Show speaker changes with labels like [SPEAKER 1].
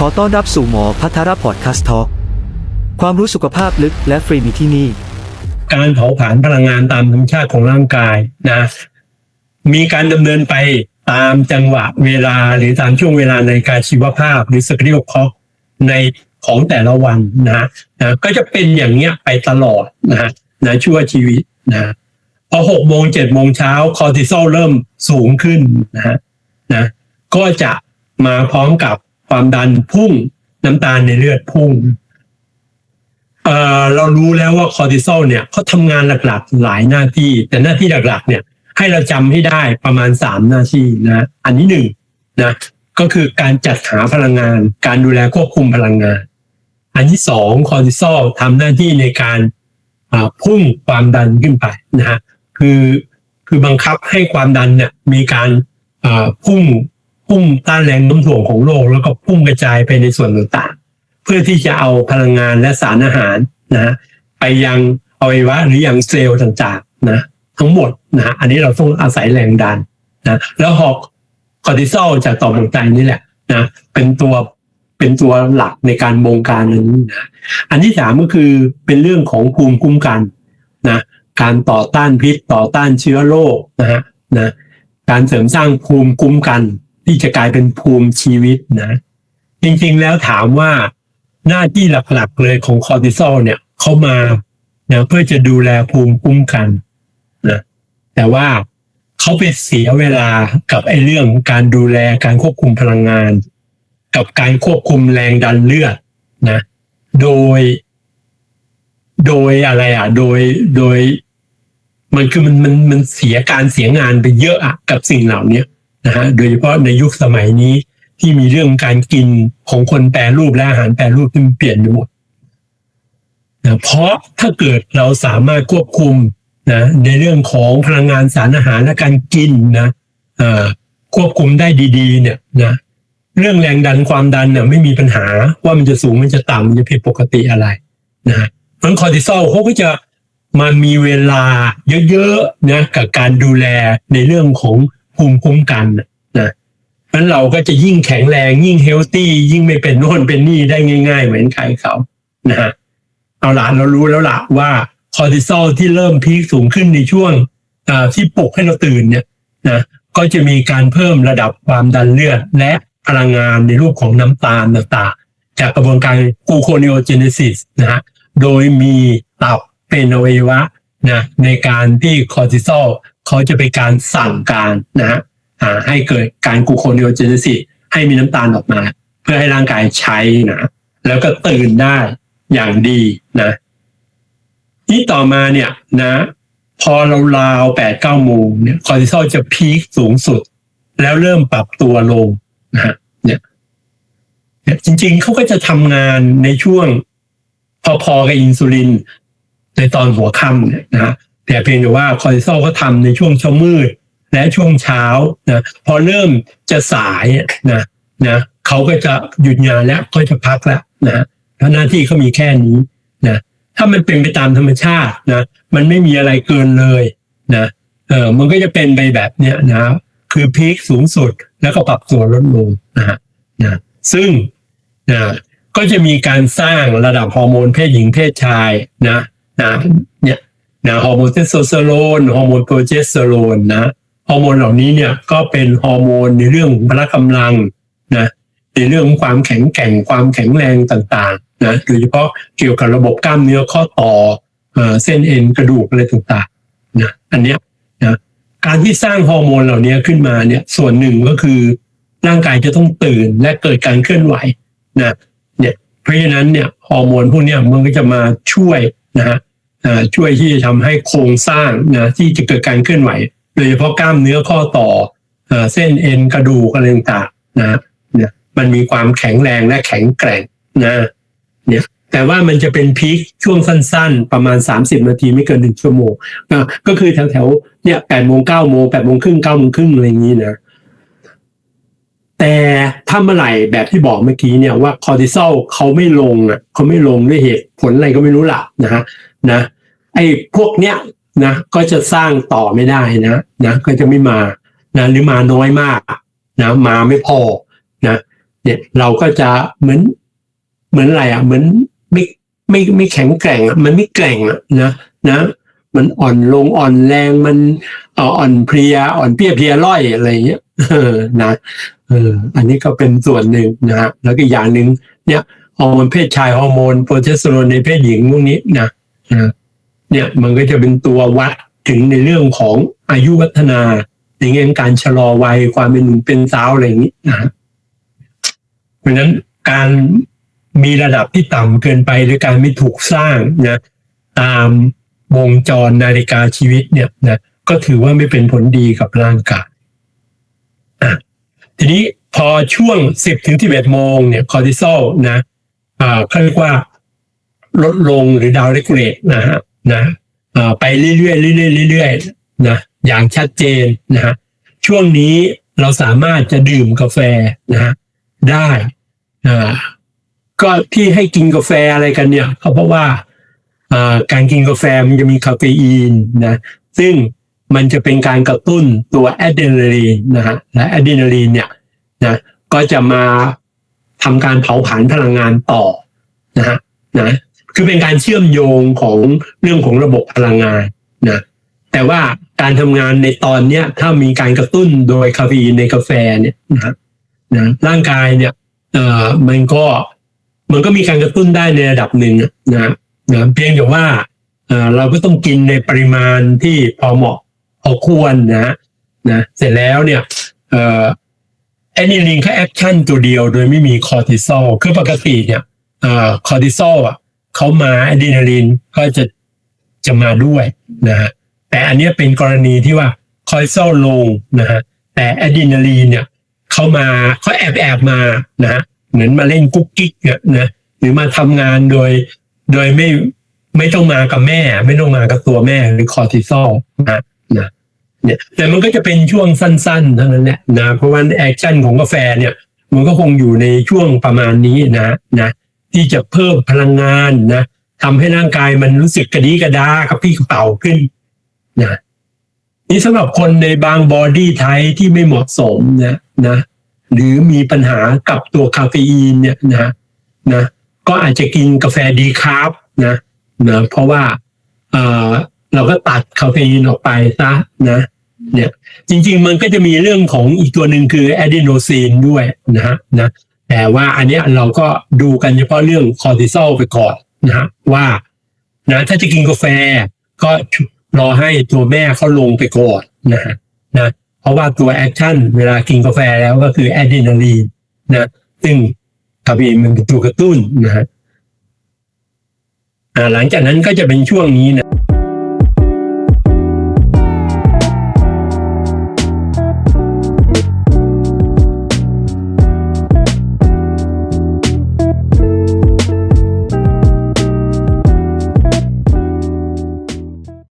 [SPEAKER 1] ขอต้อนรับสู่หมอพัทรพอดคาสต์ทอความรู้สุขภาพลึกและฟรีมีที่นี่
[SPEAKER 2] การเผาผลาญพลังงานตามธรรมชาติของร่างกายนะ มีการดำเนินไปตามจังหวะเวลาหรือตามช่วงเวลาในการชีวภาพ หรือสกริโอคอกในของแต่ละวันนะนะก็จะเป็นอย่างเนี้ยไปตลอดนะฮะนะชั่วชีวิตนะพอหกโมงเจ็ดโมงเช้าคอร์ติซอลเริ่มสูงขึ้นนะนะก็จะมาพร้อมกับ ความดันพุ่ง น้ำตาลในเลือดพุ่งเอ่อเรารู้แล้วว่าคอร์ติซอลเนี่ยเขาทำงานหลักๆหลายหน้าที่ แต่หน้าที่หลักๆ เนี่ย ให้เราจำให้ได้ประมาณสามหน้าที่นะ อันนี้หนึ่งนะก็คือการจัดหาพลังงาน การดูแลควบคุมพลังงาน อันที่สองคอร์ติซอลทำหน้าที่ในการพุ่งความดันขึ้นไปนะฮะคือคือบังคับให้ความดันเนี่ยมีการพุ่ง พุ่งต้านแรงโน้มถ่วงของโลก แล้วก็พุ่งกระจายไปในส่วนต่างๆ เพื่อที่จะเอาพลังงานและสารอาหารนะฮะไปยังอวัยวะหรือยังเซลล์ต่างๆนะทั้งหมดนะอันนี้เราต้องอาศัยแรงดันนะแล้วหอกคอร์ติซอลจากต่อมหัวใจนี่แหละนะเป็นตัวเป็นตัวหลักในการบงการอันนี้นะอันที่สามก็คือเป็นเรื่องของภูมิคุ้มกันนะการต่อต้านพิษต่อต้านเชื้อโรคนะฮะนะการเสริมสร้างภูมิคุ้มกัน ที่จะกลายเป็นภูมิชีวิตนะ จริงๆแล้วถามว่าหน้าที่หลักๆเลยของคอร์ติซอลเนี่ยเขามานะเพื่อจะดูแลภูมิคุ้มกันนะแต่ว่าเขาไปเสียเวลากับไอ้เรื่องการดูแลการควบคุมพลังงาน กับการควบคุมแรงดันเลือดนะ โดย โดยอะไรอะ โดยโดย มันคือมันมันมันเสียการเสียงานไปเยอะอะกับสิ่งเหล่านี้ นะฮะโดยเฉพาะในยุคสมัยนี้ที่มีเรื่องการกินของคนแปรรูปและอาหารแปรรูปที่เปลี่ยนไปหมดนะเพราะถ้าเกิดเราสามารถควบคุมนะในเรื่องของพลังงานสารอาหารและการกินนะควบคุมได้ดีๆ เนี่ยนะเรื่องแรงดันความดันเนี่ยไม่มีปัญหาว่ามันจะสูงมันจะต่ำมันจะผิดปกติอะไรนะฮะเพราะฉะนั้นคอร์ติซอลเขาก็จะมามีเวลาเยอะๆนะกับการดูแลในเรื่องของ ภูมิคุ้มกันนะเพราะงั้นเราก็จะยิ่งแข็งแรง ยิ่งเฮลตี้ยิ่งไม่เป็นโน่นเป็นนี่ได้ง่าย ๆ เหมือนใครเขานะฮะเอาละเรารู้แล้วละว่าคอร์ติซอลที่เริ่มพีคสูงขึ้นในช่วงที่ปลุกให้เราตื่นเนี่ยนะก็จะมีการเพิ่มระดับความดันเลือด และพลังงานในรูปของน้ำตาลต่างๆ จากกระบวนการกูโคนิโอเจเนซิสนะฮะโดยมีตับเป็นอวัยวะนะในการที่คอร์ติซอล เขาจะเป็นการสั่งการนะฮะให้เกิดการกูโคนิโอเจเนซิสให้มีน้ำตาลออกมา เพื่อให้ร่างกายใช้นะแล้วก็ตื่นได้อย่างดีนะนี่ต่อมาเนี่ยนะ พอเราราวแปดเก้าโมงเนี่ยคอร์ติซอลจะพีคสูงสุด แล้วเริ่มปรับตัวลงนะฮะเนี่ยเนี่ยจริงๆเขาก็จะทำงานในช่วง พอๆกับอินซูลิน ในตอนหัวค่ำเนี่ยนะ แต่เพียงแต่ว่าคอร์ติซอลก็ทำในช่วงเช้ามืด และช่วงเช้านะพอเริ่มจะสายนะนะเขาก็จะหยุดงานแล้วก็จะพักแล้วนะเพราะหน้าที่เขามีแค่นี้นะถ้ามันเป็นไปตามธรรมชาตินะมันไม่มีอะไรเกินเลยนะเออมันก็จะเป็นไปแบบเนี้ยนะคือพีคสูงสุดแล้วก็ปรับตัวลดลงนะฮะนะซึ่งนะก็จะมีการสร้างระดับฮอร์โมนเพศหญิงเพศชายนะนะเนี่ย นะฮอร์โมนเทสโทสเตอโรนฮอร์โมนโปรเจสเตอโรนนะฮอร์โมนเหล่านี้เนี่ยก็เป็นฮอร์โมนในเรื่องของพละกำลังนะในเรื่องของความแข็งแกร่งความแข็งแรงต่างๆนะโดยเฉพาะเกี่ยวกับระบบกล้ามเนื้อข้อต่อเส้นเอ็นกระดูกอะไรต่างๆนะอันเนี้ยนะการที่สร้างฮอร์โมนเหล่านี้ขึ้นมาเนี่ยส่วนหนึ่งก็คือร่างกายจะต้องตื่นและเกิดการเคลื่อนไหวนะเนี่ยเพราะฉะนั้นเนี่ยฮอร์โมนพวกนี้มันก็จะมาช่วยนะฮะ ช่วยที่จะทำให้โครงสร้างนะที่จะเกิดการเคลื่อนไหว โดยเฉพาะกล้ามเนื้อข้อต่อเอเส้นเอ็นกระดูกอะไรต่างๆนะเนี่ยมันมีความแข็งแรงและแข็งแกร่งนะเนี่ยแต่ว่ามันจะเป็นพีคช่วงสั้นๆ ประมาณ 30 นาทีไม่เกินหนึ่งชั่วโมงอะก็คือแถวๆเนี่ยแปดโมงเก้าโมงแปดโมงครึ่งเก้าโมงครึ่งอะไรอย่างนี้นะแต่ถ้าเมื่อไหร่แบบที่บอกเมื่อกี้เนี่ยว่าคอร์ติซอลเขาไม่ลงอะเขาไม่ลงด้วยเหตุผลอะไรก็ไม่รู้ล่ะนะฮะนะ ไอ้พวกเนี้ยนะก็จะสร้างต่อไม่ได้นะนะก็จะไม่มานะหรือมาน้อยมากนะมาไม่พอนะเนี่ยเราก็จะเหมือนเหมือนอะไรอะเหมือนไม่ไม่ไม่แข็งแกร่งอะมันไม่แกร่งอะนะนะมันอ่อนลงอ่อนแรงมันอ่อนเพลียอ่อนเพียเพลียร่อยอะไรเงี้ยเออนะเอออันนี้ก็เป็นส่วนหนึ่งนะฮะแล้วก็อย่างหนึ่งเนี่ยฮอร์โมนเพศชายฮอร์โมนโปรเจสเตอโรนในเพศหญิงพวกนี้นะนะ เนี่ยมันก็จะเป็นตัววัดถึงในเรื่องของอายุวัฒนาในแง่การชะลอวัยความเป็นหนุ่มเป็นสาวอะไรอย่างนี้นะเพราะฉะนั้นการมีระดับที่ต่ำเกินไปหรือการไม่ถูกสร้างนะตามวงจรนาฬิกาชีวิตเนี่ยนะก็ถือว่าไม่เป็นผลดีกับร่างกายอะทีนี้พอช่วง 10ถึง11โมงเนี่ยคอร์ติซอลนะอ่าเขาเรียกว่าลดลงหรือดาวเรกูเลตนะฮะ นะอ่าไปเรื่อยๆเรื่อยๆเรื่อยๆนะอย่างชัดเจนนะฮะช่วงนี้เราสามารถจะดื่มกาแฟนะฮะได้อ่าก็ที่ให้กินกาแฟอะไรกันเนี่ยก็เพราะว่าอ่าการกินกาแฟมันจะมีคาเฟอีนนะซึ่งมันจะเป็นการกระตุ้นตัวอะดรีนาลีนนะฮะและอะดรีนาลีนเนี่ยนะก็จะมาทำการเผาผลาญพลังงานต่อนะฮะนะ คือเป็นการเชื่อมโยงของเรื่องของระบบพลังงานนะแต่ว่าการทำงานในตอนเนี้ยถ้ามีการกระตุ้นโดยคาเฟอีนในกาแฟเนี่ยนะนะร่างกายเนี่ยเอ่อมันก็มันก็มีการกระตุ้นได้ในระดับหนึ่งนะนะเพียงแต่ว่าเอ่อเราก็ต้องกินในปริมาณที่พอเหมาะพอควรนะนะเสร็จแล้วเนี่ยเอ่อแอนิลินเขาแอคชั่นตัวเดียวโดยไม่มีคอร์ติซอลคือปกติเนี่ยเอ่อคอร์ติซอลอะ เขามาอะดรีนาลีนก็จะจะมาด้วยนะฮะแต่อันนี้เป็นกรณีที่ว่าคอร์ติซอลลงนะฮะแต่อะดรีนาลีนเนี่ยเขามาเขาแอบแอบมานะฮะเหมือนมาเล่นกุ๊กกิ๊กเนี่ยนะหรือมาทำงานโดยโดยไม่ไม่ต้องมากับแม่ ไม่ต้องมากับตัวแม่หรือคอร์ติซอลนะนะเนี่ยแต่มันก็จะเป็นช่วงสั้นๆเท่านั้นแหละนะเพราะว่าแอคชั่นของกาแฟเนี่ย มันก็คงอยู่ในช่วงประมาณนี้นะนะ ที่จะเพิ่มพลังงานนะทำให้ร่างกายมันรู้สึกกระดีกระดากระพี่กระเป๋าขึ้นนะนี่สำหรับคนในบางบอดี้ไทป์ที่ไม่เหมาะสมนะนะหรือมีปัญหากับตัวคาเฟอีนเนี่ยนะนะก็อาจจะกินกาแฟดีคาร์บนะนะเพราะว่าเออเราก็ตัดคาเฟอีนออกไปซะนะเนี่ยจริงๆมันก็จะมีเรื่องของอีกตัวหนึ่งคือแอดีโนซีนด้วยนะฮะนะ แต่ว่าอันเนี้ยเราก็ดูกันเฉพาะเรื่องคอร์ติซอลไปก่อนนะฮะว่านะถ้าจะกินกาแฟก็รอให้ตัวแม่เขาลงไปก่อนนะฮะนะเพราะว่าตัวแอคชั่นเวลากินกาแฟแล้วก็คือแอดรีนาลีนนะซึ่งคาเฟอีนมันเป็นตัวกระตุ้นนะฮะหลังจากนั้นก็จะเป็นช่วงนี้นะ